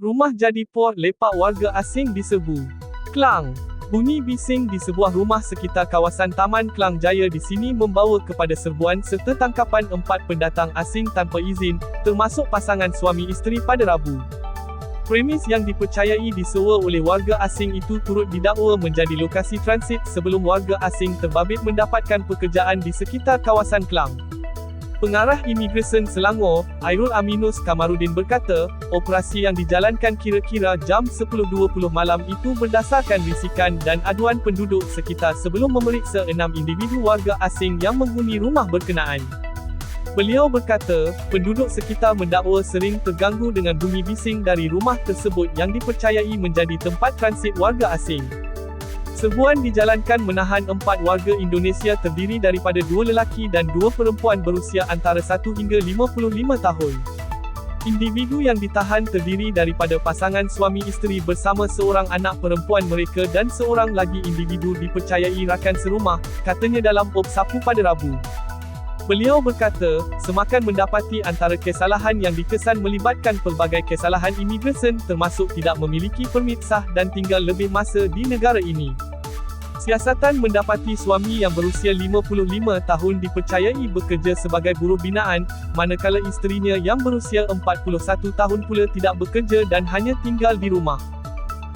Rumah jadi port lepak warga asing diserbu. Klang. Bunyi bising di sebuah rumah sekitar kawasan Taman Klang Jaya di sini membawa kepada serbuan serta tangkapan empat pendatang asing tanpa izin, termasuk pasangan suami isteri pada Rabu. Premis yang dipercayai disewa oleh warga asing itu turut didakwa menjadi lokasi transit sebelum warga asing terbabit mendapatkan pekerjaan di sekitar kawasan Klang. Pengarah Imigresen Selangor, Airul Aminus Kamarudin berkata, operasi yang dijalankan kira-kira jam 10.20 malam itu berdasarkan risikan dan aduan penduduk sekitar sebelum memeriksa enam individu warga asing yang menghuni rumah berkenaan. Beliau berkata, penduduk sekitar mendakwa sering terganggu dengan bunyi bising dari rumah tersebut yang dipercayai menjadi tempat transit warga asing. Serbuan dijalankan menahan empat warga Indonesia terdiri daripada dua lelaki dan dua perempuan berusia antara 1 hingga 55 tahun. Individu yang ditahan terdiri daripada pasangan suami isteri bersama seorang anak perempuan mereka dan seorang lagi individu dipercayai rakan serumah, katanya dalam op sapu pada Rabu. Beliau berkata, semakan mendapati antara kesalahan yang dikesan melibatkan pelbagai kesalahan imigresen termasuk tidak memiliki permit sah dan tinggal lebih masa di negara ini. Siasatan mendapati suami yang berusia 55 tahun dipercayai bekerja sebagai buruh binaan, manakala isterinya yang berusia 41 tahun pula tidak bekerja dan hanya tinggal di rumah.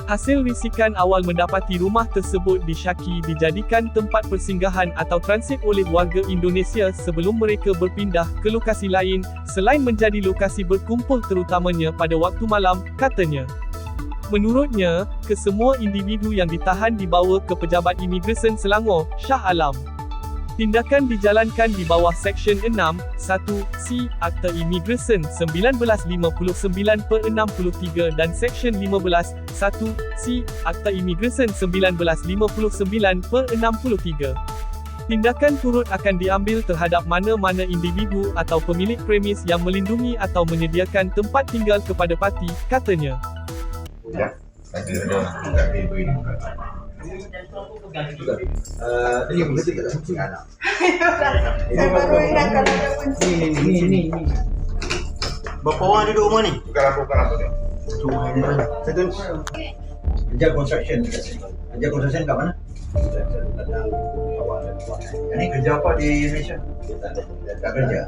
Hasil risikan awal mendapati rumah tersebut disyaki dijadikan tempat persinggahan atau transit oleh warga Indonesia sebelum mereka berpindah ke lokasi lain, selain menjadi lokasi berkumpul terutamanya pada waktu malam, katanya. Menurutnya, kesemua individu yang ditahan dibawa ke Pejabat Imigresen Selangor, Shah Alam. Tindakan dijalankan di bawah Seksyen 6, 1, C, Akta Imigresen 1959 per 63 dan Seksyen 15, 1, C, Akta Imigresen 1959 per 63. Tindakan turut akan diambil terhadap mana-mana individu atau pemilik premis yang melindungi atau menyediakan tempat tinggal kepada parti, katanya. Ya. Nanti ada kat table ini. Uh, tadi yang berarti tak saksi anak. Saya baru ingat kalau ada kunci. Ni ni ni ni ni. Berapa orang duduk rumah ni? Bukan lampu, bukan mana? Satu. Kerja construction dekat sini. Kerja construction kat mana? Yang ni kerja apa di Malaysia? Tak kerja.